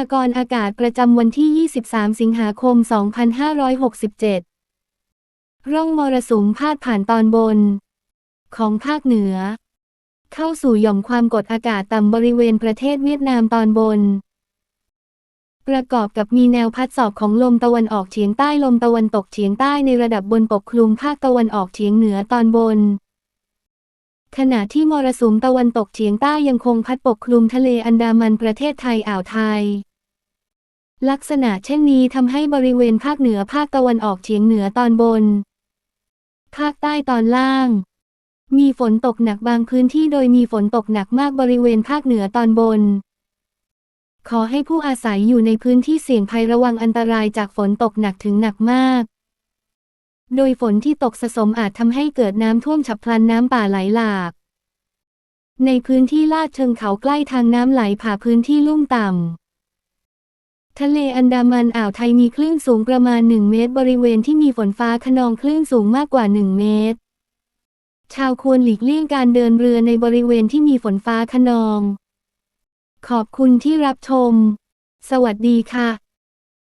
ากรณ์อากาศประจำวันที่ 23 สิงหาคม 2567 ร่องมรสุมพาดผ่านตอนบน ของภาคเหนือ เข้าสู่หย่อมความกดอากาศต่ำบริเวณประเทศเวียดนามตอนบน ประกอบกับมีแนวพัดสอบของลมตะวันออกเฉียงใต้ลมตะวันตกเฉียงใต้ในระดับบนปกคลุมภาคตะวันออกเฉียงเหนือตอนบนขณะที่มรสุมตะวันตกเฉียงใต้ยังคงพัดปกคลุมทะเลอันดามันประเทศไทยอ่าวไทย ลักษณะเช่นนี้ทำให้บริเวณภาคเหนือภาคตะวันออกเฉียงเหนือตอนบน ภาคใต้ตอนล่าง มีฝนตกหนักบางพื้นที่โดยมีฝนตกหนักมากบริเวณภาคเหนือตอนบน ขอให้ผู้อาศัยอยู่ในพื้นที่เสี่ยงภัยระวังอันตรายจากฝนตกหนักถึงหนักมาก โดยฝนที่ตกสะสมอาจทำให้เกิดน้ำท่วมฉับพลันน้ำป่าไหลหลาก ในพื้นที่ลาดเชิงเขาใกล้ทางน้ำไหลผ่าพื้นที่ลุ่มต่ำ ทะเลอันดามันอ่าวไทยมีคลื่นสูงประมาณ 1 เมตร บริเวณที่มีฝนฟ้าขนองคลื่นสูงมากกว่า 1 เมตร ชาวควรหลีกเลี่ยงการเดินเรือในบริเวณที่มีฝนฟ้าขนอง ขอบคุณที่รับชม สวัสดีค่ะ